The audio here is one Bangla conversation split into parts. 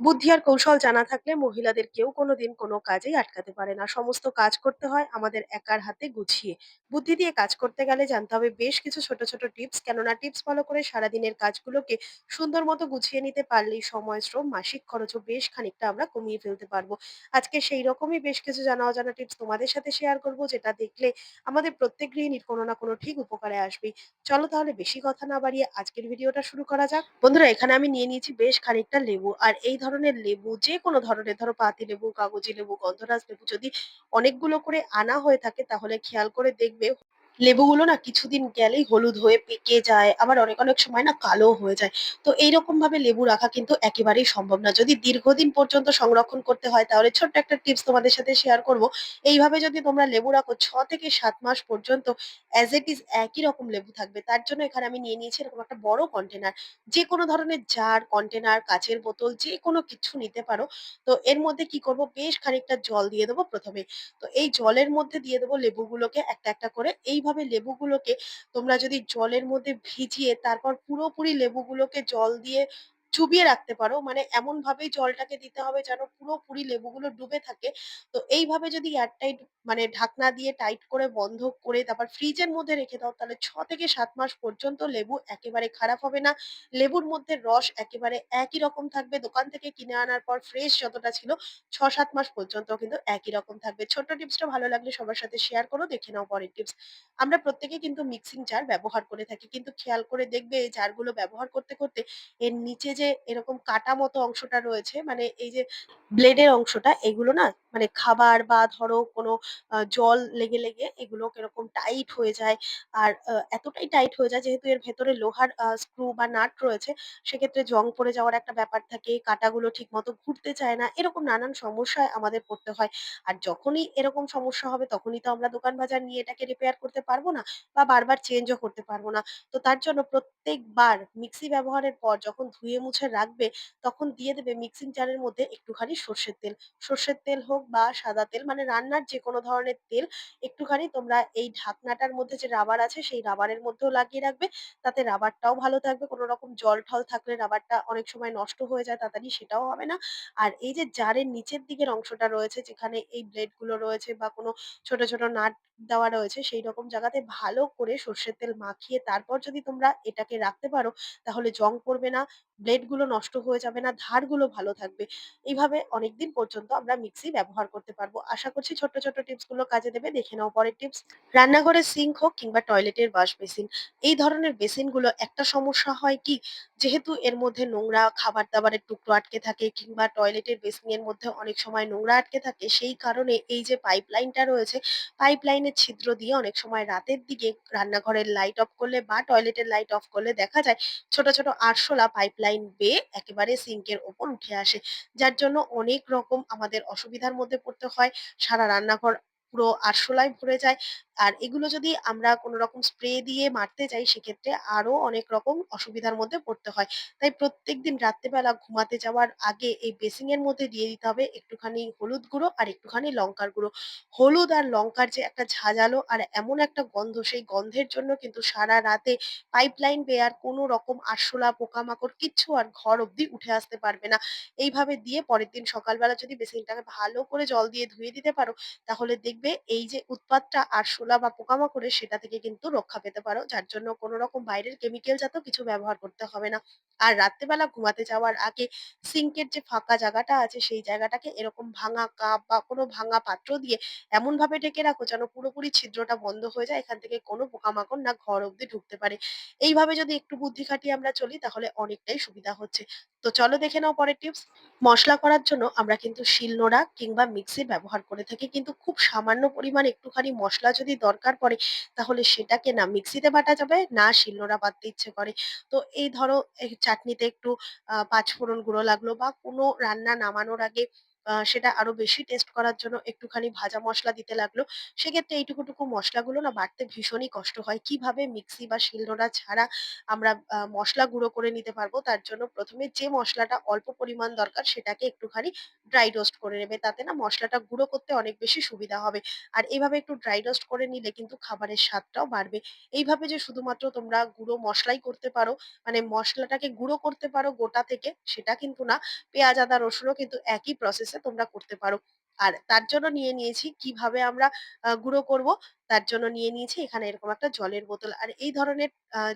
বুদ্ধি আর কৌশল জানা থাকলে মহিলাদের কেউ কোনোদিন কোনো কাজেই আটকাতে পারে না। সমস্ত কাজ করতে হয় আমাদের একার হাতে গুছিয়ে। বুদ্ধি দিয়ে কাজ করতে গেলে জানতে হবে বেশ কিছু ছোট, ছোট টিপস। কেননা টিপস ফলো করে সারাদিনের কাজগুলোকে সুন্দর মতো গুছিয়ে নিতে পারলেই সময়, শ্রম, মাসিক খরচও বেশ খানিকটা আমরা কমিয়ে ফেলতে পারব। আজকে সেই রকমই বেশ কিছু জানা অজানা টিপস তোমাদের সাথে শেয়ার করব যেটা দেখলে আমাদের প্রত্যেক গৃহিণীর কোনো না কোনো ঠিক উপকারে আসবেই। চলো তাহলে বেশি কথা না বাড়িয়ে আজকের ভিডিওটা শুরু করা যাক। বন্ধুরা এখানে আমি নিয়ে নিয়েছি বেশ খানিকটা লেবু। আর এই ধরনের লেবু যে কোনো ধরনের ধরো পাতি লেবু কাগজি লেবু, গন্ধরাজ লেবু যদি অনেকগুলো করে আনা হয়ে থাকে তাহলে খেয়াল করে দেখবে লেবুগুলো না কিছুদিন গেলেই হলুদ হয়ে পেকে যায়। আবার অনেক, অনেক সময় না কালোও হয়ে যায়। তো এইরকম ভাবে লেবু রাখা কিন্তু একেবারেই সম্ভব না। যদি দীর্ঘদিন পর্যন্ত সংরক্ষণ করতে হয় তাহলে ছোট্ট একটা টিপস তোমাদের সাথে শেয়ার করব। এইভাবে যদি তোমরা লেবু রাখো ৬ থেকে ৭ মাস পর্যন্ত অ্যাজ ইট ইজ একই রকম লেবু থাকবে। তার জন্য এখানে আমি নিয়ে নিয়েছি এরকম একটা বড় কন্টেনার। যেকোনো ধরনের জার, কন্টেনার, কাঁচের বোতল যেকোনো কিছু নিতে পারো। তো এর মধ্যে কি করব বেশ খানিকটা জল দিয়ে দেবো প্রথমে তো এই জলের মধ্যে দিয়ে দেবো লেবুগুলোকে একটা, একটা করে। এইভাবে লেবুগুলোকে তোমরা যদি জলের মধ্যে ভিজিয়ে তারপর পুরোপুরি লেবুগুলোকে জল দিয়ে চুবিয়ে রাখতে পারো। মানে এমনভাবেই জলটাকে দিতে হবে যেন পুরোপুরি লেবুগুলো ডুবে থাকে। তো এইভাবে যদি এয়ারটাইট মানে ঢাকনা দিয়ে টাইট করে বন্ধ করে তারপর ফ্রিজের মধ্যে রেখে দাও তাহলে ছ থেকে সাত মাস পর্যন্ত লেবু একেবারে খারাপ হবে না। লেবুর মধ্যে রস একেবারে একই রকম থাকবে। দোকান থেকে কিনে আনার পর ফ্রেশ যতটা ছিল ৬-৭ মাস পর্যন্ত কিন্তু একই রকম থাকবে। ছোট্ট টিপসটা ভালো লাগলে সবার সাথে শেয়ার করো। দেখে নাও পরের টিপস। আমরা প্রত্যেকে কিন্তু মিক্সিং জার ব্যবহার করে থাকি। কিন্তু খেয়াল করে দেখবে এই জারগুলো ব্যবহার করতে, করতে এর নিচে যে এরকম কাটা মতো অংশটা রয়েছে মানে এই যে ব্লেডের অংশটা এগুলো না মানে খাবার বা ধরো কোনো জল লেগে, লেগে এগুলো কীরকম টাইট হয়ে যায়। আর এতটাই টাইট হয়ে যায় যেহেতু এর ভেতরে লোহার স্ক্রু বা নাট রয়েছে সেক্ষেত্রে জং পড়ে যাওয়ার একটা ব্যাপার থাকে। কাটাগুলো ঠিক মতো ঘুরতে চায় না। এরকম নানান সমস্যায় আমাদের পড়তে হয়। আর যখনই এরকম সমস্যা হবে তখনই তো আমরা দোকান বাজার নিয়ে এটাকে রিপেয়ার করতে পারব না বা বারবার চেঞ্জও করতে পারব না। তো তার জন্য প্রত্যেকবার মিক্সি ব্যবহারের পর যখন ধুয়ে মুছে রাখবে তখন দিয়ে দেবে মিক্সিং জারের মধ্যে একটুখানি সর্ষের তেল। সর্ষের তেল হোক বা সাদা তেল মানে রান্নার যেকোনো ধরনের তেল একটুখানি তোমরা এই ঢাকনাটার মধ্যে যে রাবার আছে সেই রাবারের মধ্যেও লাগিয়ে রাখবে। তাতে রাবারটাও ভালো থাকবে। কোনো রকম জল ঠল থাকলে রাবারটা অনেক সময় নষ্ট হয়ে যায় তাড়াতাড়ি সেটাও হবে না। আর এই যে জারের নিচের দিকের অংশটা রয়েছে যেখানে এই ব্লেডগুলো রয়েছে বা কোনো ছোট, ছোট নাট দেওয়া রয়েছে সেইরকম জায়গাতে ভালো করে সর্ষের তেল মাখিয়ে তারপর যদি তোমরা এটাকে রাখতে পারো তাহলে জং পড়বে না, ব্লেডগুলো নষ্ট হয়ে যাবে না, ধারগুলো ভালো থাকবে। এইভাবে অনেকদিন পর্যন্ত আমরা মিক্সি ব্যবহার করতে পারব। আশা করছি ছোট ছোট টিপসগুলো কাজে দেবে। দেখে নাও পরের টিপস। রান্নাঘরের সিঙ্ক হোক কিংবা টয়লেটের ওয়াশ বেসিন এই ধরনের বেসিনগুলো একটা সমস্যা হয় কি যেহেতু এর মধ্যে নোংরা খাবার-দাবারের টুকরো আটকে থাকে কিংবা টয়লেটের বেসিনের মধ্যে অনেক সময় নোংরা আটকে থাকে সেই কারণে এই যে পাইপ পাইপলাইনটা রয়েছে পাইপলাইনের ছিদ্র দিয়ে অনেক সময় রাতের দিকে রান্নাঘরের লাইট অফ করলে বা টয়লেটের লাইট অফ করলে দেখা যায় ছোট, ছোট আরশোলা পাইপলাইন বেয়ে একেবারে সিঙ্কের ওপর উঠে আসে। যার জন্য অনেক রকম আমাদের অসুবিধার মধ্যে পড়তে হয়। সারা রান্নাঘর পুরো আরশোলায় ভরে যায়। আর এগুলো যদি আমরা কোনো রকম স্প্রে দিয়ে মারতে যাই সেক্ষেত্রে আরও অনেক রকম অসুবিধার মধ্যে পড়তে হয়। তাই প্রত্যেকদিন রাত্রেবেলা ঘুমাতে যাওয়ার আগে এই বেসিন এর মধ্যে দিয়ে দিতে হবে একটুখানি হলুদ গুঁড়ো আর একটুখানি লঙ্কার গুঁড়ো। হলুদ আর লঙ্কার যে একটা ঝাঁঝালো আর এমন একটা গন্ধ সেই গন্ধের জন্য কিন্তু সারা রাতে পাইপলাইন বেয়ে আর কোনো রকম আরশোলা, পোকামাকড় কিচ্ছু আর ঘর অব্দি উঠে আসতে পারবে না। এইভাবে দিয়ে পরের দিন সকালবেলা যদি বেসিনটাকে ভালো করে জল দিয়ে ধুয়ে দিতে পারো তাহলে দেখবে এই যে উৎপাতটা আরশোলা বা পোকামাকড়ের সেটা থেকে কিন্তু রক্ষা পেতে পারো। যার জন্য কোনো রকম বাইরের কেমিক্যাল জাতীয় কিছু ব্যবহার করতে হবে না। আর রাত্রেবেলা ঘুমাতে যাওয়ার আগে সিঙ্কের যে ফাঁকা জায়গাটা আছে, সেই জায়গাটাকে এরকম ভাঙা কাপ বা কোনো ভাঙা পাত্র দিয়ে এমনভাবে ঢেকে রাখো যেন পুরোপুরি ছিদ্রটা বন্ধ হয়ে যায়। এখান থেকে কোনো পোকামাকড় না ঘর অব্দি ঢুকতে পারে। এইভাবে যদি একটু বুদ্ধি খাটিয়ে আমরা চলি, তাহলে অনেকটাই সুবিধা হচ্ছে। তো চলো দেখে নাও পরের টিপস। মসলা করার জন্য আমরা কিন্তু শিলনোড়া কিংবা মিক্সি ব্যবহার করে থাকি। কিন্তু খুব সামান্য পরিমাণ একটুখানি মশলা যদি দরকার পড়ে, তাহলে সেটাকে না মিক্সিতে বাটা যাবে, না শিলনোড়া বাটতে ইচ্ছে করে। তো এই ধরো চাটনিতে একটু, আহ, পাঁচফোড়ন গুঁড়ো লাগল বা কোনো রান্না নামানোর আগে সেটা আরও বেশি টেস্ট করার জন্য একটুখানি ভাজা মশলা দিতে লাগল। সেক্ষেত্রে এইটুকু-টুকু মসলাগুলো না বাড়তে ভীষণই কষ্ট হয়। কীভাবে মিক্সি বা শিলনোড়া ছাড়া আমরা মশলা গুঁড়ো করে নিতে পারব তার জন্য প্রথমে যে মশলাটা অল্প পরিমাণ দরকার সেটাকে একটুখানি ড্রাই রোস্ট করে নেবে। তাতে না মশলাটা গুঁড়ো করতে অনেক বেশি সুবিধা হবে। আর এইভাবে একটু ড্রাই রোস্ট করে নিলে কিন্তু খাবারের স্বাদটাও বাড়বে। এইভাবে যে শুধুমাত্র তোমরা গুঁড়ো মশলাই করতে পারো, মানে মশলাটাকে গুঁড়ো করতে পারো গোটা থেকে সেটা কিন্তু না। পেঁয়াজ, আদা, রসুনও কিন্তু একই প্রসেস তোমরা করতে পারো। আর তার জন্য নিয়ে নিয়েছি কীভাবে আমরা গুঁড়ো করব, তার জন্য নিয়ে নিয়েছি এখানে এরকম একটা জলের বোতল। আর এই ধরনের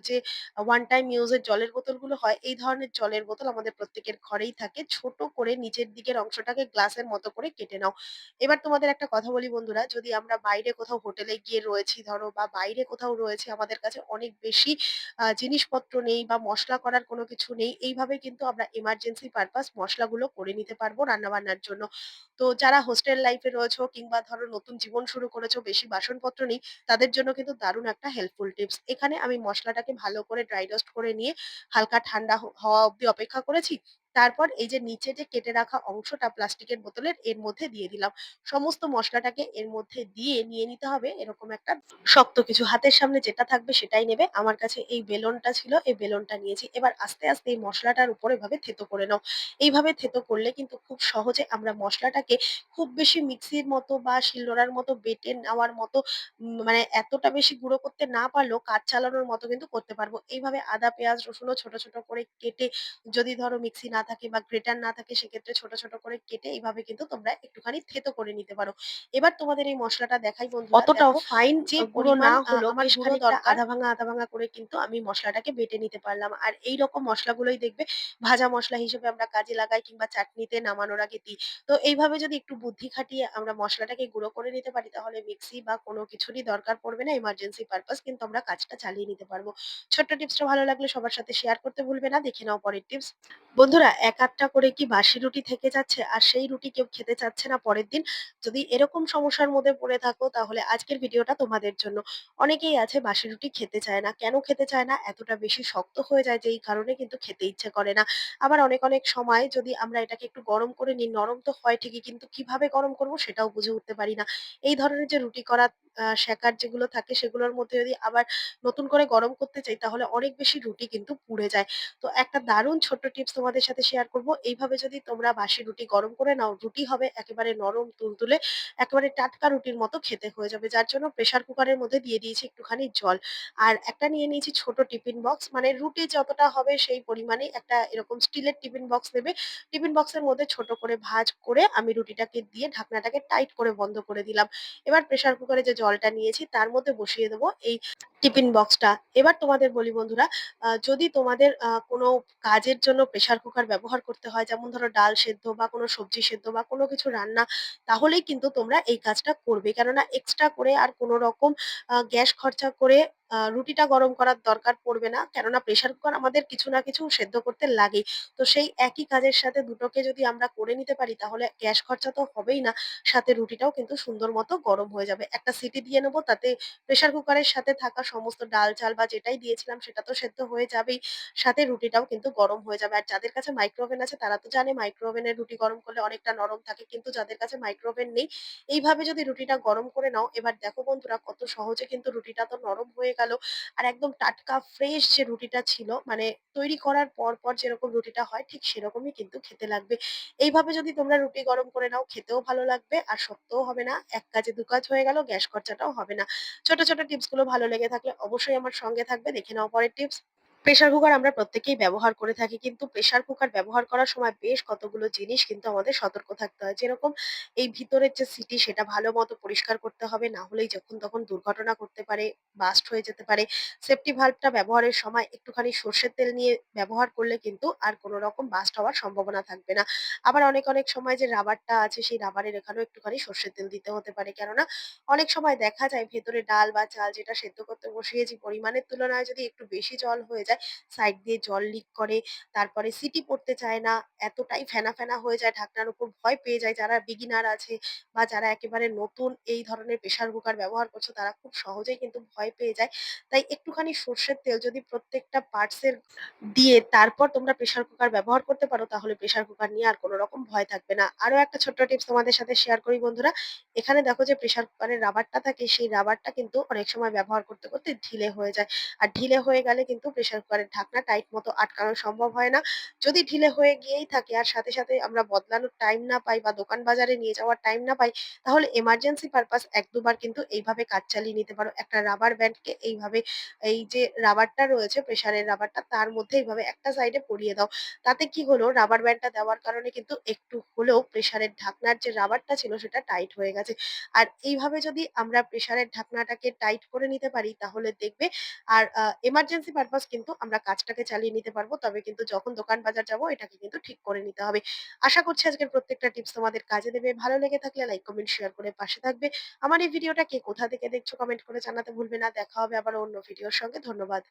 যে ওয়ান টাইম ইউজ এর জলের বোতলগুলো হয়, এই ধরনের জলের বোতল আমাদের প্রত্যেকের ঘরেই থাকে। ছোট করে নিচের দিকের অংশটাকে গ্লাসের মতো করে কেটে নাও। এবার তোমাদের একটা কথা বলি বন্ধুরা, যদি আমরা বাইরে কোথাও হোটেলে গিয়ে রয়েছি ধরো বা বাইরে কোথাও রয়েছে আমাদের কাছে অনেক বেশি জিনিসপত্র নেই বা মশলা করার কোনো কিছু নেই। এইভাবে কিন্তু আমরা এমার্জেন্সি পারপাস মসলাগুলো করে নিতে পারব রান্নাবান্নার জন্য। তো যারা হোস্টেল লাইফ রয়েছো কিংবা ধরো নতুন জীবন শুরু করেছ, বেশি বাসনপত্র নেই, তাদের জন্য কিন্তু দারুণ একটা হেল্পফুল টিপস। এখানে আমি মশলাটাকে ভালো করে ড্রাই রোস্ট করে নিয়ে হালকা ঠান্ডা হওয়া অব্দি অপেক্ষা করেছি। তারপর এই যে নিচে যে কেটে রাখা অংশটা প্লাস্টিকের বোতলের এর মধ্যে দিয়ে দিলাম। সমস্ত মশলাটাকে এর মধ্যে দিয়ে নিয়ে নিতে হবে এরকম একটা শক্ত কিছু। হাতের সামনে যেটা থাকবে সেটাই নেবে। আমার কাছে এই বেলনটা ছিল, এই বেলনটা নিয়েছি। এবার আস্তে, আস্তে এই মশলাটার উপর এভাবে থেতো করে নাও। এইভাবে থেতো করলে কিন্তু খুব সহজে আমরা মশলাটাকে খুব বেশি মিক্সির মতো বা শিলনোড়ার মতো বেটে নেওয়ার মতো মানে এতটা বেশি গুঁড়ো করতে না পারলেও কাজ চালানোর মতো কিন্তু করতে পারব। এইভাবে আদা, পেঁয়াজ, রসুনও ছোট, ছোট করে কেটে যদি ধরো মিক্সি না থাকে বা গ্রেটার না থাকে সেক্ষেত্রে ছোট, ছোট করে কেটে এইভাবে কিন্তু তোমরা একটুখানি থেতো করে নিতে পারো। এবার তোমাদের এই মসলাটা দেখাই বন্ধুরা। অতটাও ফাইন যে গুঁড়ো না আ হলেও আমার আধা ভাঙা, আধা ভাঙা করে কিন্তু আমি মসলাটাকে বেটে নিতে পারলাম। আর এইরকম মসলাগুলোই দেখবে ভাজা মসলা হিসেবে আমরা কাজে লাগাই কিংবা চাটনিতে নামানোর আগে দিই। তো এইভাবে যদি একটু বুদ্ধি খাটিয়ে আমরা মশলাটাকে গুঁড়ো করে নিতে পারি তাহলে মিক্সি বা কোনো কিছুরই দরকার পড়বে না। এমার্জেন্সি পারপাস কিন্তু আমরা কাজটা চালিয়ে নিতে পারব। ছোট্ট টিপসটা ভালো লাগলে সবার সাথে শেয়ার করতে ভুলবে না। দেখে নাও পরের টিপস। বন্ধুরা ১ আধটা করে কি বাসি রুটি থেকে যাচ্ছে আর সেই রুটি কেউ খেতে চাচ্ছে না পরের দিন? যদি এরকম সমস্যার মধ্যে পড়ে থাকো তাহলে আজকের ভিডিওটা তোমাদের জন্য। অনেকেই আছে বাসি রুটি খেতে চায় না। কেন খেতে চায় না? এতটা বেশি শক্ত হয়ে যায় যে এই কারণে কিন্তু খেতে ইচ্ছে করে না। আবার অনেক, অনেক সময় যদি আমরা এটাকে একটু গরম করে নিই, নরম তো হয় ঠিকই কিন্তু কীভাবে গরম করব সেটাও বুঝে উঠতে পারি না। এই ধরনের যে রুটি করা সেকার যেগুলো থাকে সেগুলোর মধ্যে যদি আবার নতুন করে গরম করতে চাই তাহলে অনেক বেশি রুটি কিন্তু পুড়ে যায়। তো একটা দারুণ ছোট্ট টিপস তোমাদের সাথে শেয়ার করব। এইভাবে যদি তোমরা বাসি রুটি গরম করে নাও, রুটি হবে একেবারে নরম তুলতুলে, একেবারে টাটকা রুটির মতো খেতে হয়ে যাবে। যার জন্য প্রেশার কুকারের মধ্যে দিয়ে দিয়েছি একটুখানি জল। আর একটা নিয়ে নিয়েছি ছোট টিফিন বক্স মানে রুটি যতটা হবে সেই পরিমাণে একটা এরকম স্টিলের টিফিন বক্স নেবে। টিফিন বক্সের মধ্যে ছোট করে ভাজ করে আমি রুটিটাকে দিয়ে ঢাকনাটাকে টাইট করে বন্ধ করে দিলাম। এবার প্রেশার কুকারে যে জলটা নিয়েছি তার মধ্যে বসিয়ে দেবো। এই টিফিন বক্সটা। এবার তোমাদের বলি বন্ধুরা, যদি তোমাদের কোনো কাজের জন্য প্রেশার কুকার ব্যবহার করতে হয় যেমন ধরো ডাল সেদ্ধ বা কোনো সবজি সেদ্ধ বা কোনো কিছু রান্না তাহলেই কিন্তু তোমরা এই কাজটা করবে। কেননা এক্সট্রা করে আর কোনো রকম গ্যাস খরচা করে রুটিটা গরম করার দরকার পড়বে না। কেননা প্রেশার কুকার আমাদের কিছু না কিছু সেদ্ধ করতে লাগে তো সেই একই কাজের সাথে দুটোকে যদি আমরা করে নিতে পারি তাহলে গ্যাস খরচা তো হবেই না, সাথে রুটিটাও কিন্তু সুন্দর মতো গরম হয়ে যাবে। একটা সিটি দিয়ে নেব তাতে প্রেশার কুকারের সাথে থাকা সমস্ত ডাল-চাল বা যেটাই দিয়েছিলাম সেটা তো সেদ্ধ হয়ে যাবেই। সাথে রুটিটাও কিন্তু গরম হয়ে যাবে। আর যাদের কাছে মাইক্রো ওভেন আছে তারা তো জানে মাইক্রো ওভেনে রুটি গরম করলে অনেকটা নরম থাকে। কিন্তু যাদের কাছে মাইক্রো ওভেন নেই, এইভাবে যদি রুটিটা গরম করে নাও, এবার দেখো বন্ধুরা কত সহজে কিন্তু রুটিটা তো নরম হয়ে গেল। আর একদম টাটকা ফ্রেশ যে রুটিটা ছিল মানে তৈরি করার পর, পর যেরকম রুটিটা হয় ঠিক সেরকমই কিন্তু খেতে লাগবে। এইভাবে যদি তোমরা রুটি গরম করে নাও খেতেও ভালো লাগবে আর শক্তও হবে না। এক কাজে দু কাজ হয়ে গেল, গ্যাস খরচাটাও হবে না। ছোট, ছোট টিপসগুলো ভালো লেগে থাকলে অবশ্যই আমার সঙ্গে থাকবে। পরের টিপস। প্রেশার কুকার আমরা প্রত্যেকেই ব্যবহার করে থাকি। কিন্তু প্রেশার কুকার ব্যবহার করার সময় বেশ কতগুলো জিনিস কিন্তু আমাদের সতর্ক থাকতে হয়। যেরকম এই ভিতরের যে সিটি সেটা ভালো মতো পরিষ্কার করতে হবে। না হলেই যখন তখন দুর্ঘটনা ঘটতে পারে, বাস্ট হয়ে যেতে পারে। সেফটি ভাল্বটা ব্যবহারের সময় একটুখানি সর্ষের তেল নিয়ে ব্যবহার করলে কিন্তু আর কোন রকম বাস্ট হওয়ার সম্ভাবনা থাকবে না। আবার অনেক, অনেক সময় যে রাবারটা আছে সেই রাবারের এখানেও একটুখানি সর্ষের তেল দিতে হতে পারে। কেননা অনেক সময় দেখা যায় ভেতরে ডাল বা চাল যেটা সেদ্ধ করতে বসিয়েছি পরিমাণের তুলনায় যদি একটু বেশি জল হয়ে যায় যায়। সাইড দিয়ে জল লিক করে, তারপরে সিটি পড়তে চায় না। এতটাই ফেনা, ফেনা হয়ে যায় ঢাকনার উপর ভয় পেয়ে যায় যারা বিগিনার আছে বা যারা একেবারে নতুন এই ধরনের প্রেশার কুকার ব্যবহার করছ তারা খুব সহজেই কিন্তু ভয় পেয়ে যায়। তাই একটুখানি সর্ষের তেল যদি প্রত্যেকটা পার্টস এর দিয়ে তারপর তোমরা প্রেশার কুকার ব্যবহার করতে পারো তাহলে প্রেশার কুকার নিয়ে আর কোনো রকম ভয় থাকবে না। আরও একটা ছোট্ট টিপস তোমাদের সাথে শেয়ার করি বন্ধুরা। এখানে দেখো যে প্রেশার কুকারের রাবারটা থাকে সেই রাবারটা কিন্তু অনেক সময় ব্যবহার করতে, করতে ঢিলে হয়ে যায়। আর ঢিলে হয়ে গেলে কিন্তু প্রেশার কুকারের ঢাকনা টাইট মতো আটকানো সম্ভব হয় না। যদি ঢিলে হয়ে গিয়েই থাকে আর সাথে, সাথে আমরা বদলানোর টাইম না পাই বা দোকান বাজারে নিয়ে যাওয়ার টাইম না পাই তাহলে এমার্জেন্সি পারপাস ১-২ বার কিন্তু এইভাবে কাজ চালিয়ে নিতে পারো। একটা রাবার ব্যান্ডকে এইভাবে এই যে রাবারটা রয়েছে প্রেশারের রাবারটা তার মধ্যে এইভাবে একটা সাইডে পরিয়ে দাও। তাতে কি হলো রাবার ব্যান্ডটা দেওয়ার কারণে কিন্তু একটু হলেও প্রেশারের ঢাকনার যে রাবারটা ছিল সেটা টাইট হয়ে গেছে। আর এইভাবে যদি আমরা প্রেশারের ঢাকনাটাকে টাইট করে নিতে পারি তাহলে দেখবে আর এমার্জেন্সি পারপাস কিন্তু আমরা কাজটাকে চালিয়ে নিতে পারব। তবে কিন্তু যখন দোকান বাজার যাব এটাকে কিন্তু ঠিক করে নিতে হবে। আশা করছি আজকের প্রত্যেকটা টিপস তোমাদের কাজে দেবে। ভালো লেগে থাকলে লাইক, কমেন্ট, শেয়ার করে পাশে থাকবে। আমার এই ভিডিওটা কে কোথা থেকে দেখছ কমেন্ট করে জানাতে ভুলবে না। দেখা হবে আবার অন্য ভিডিওর সঙ্গে। ধন্যবাদ।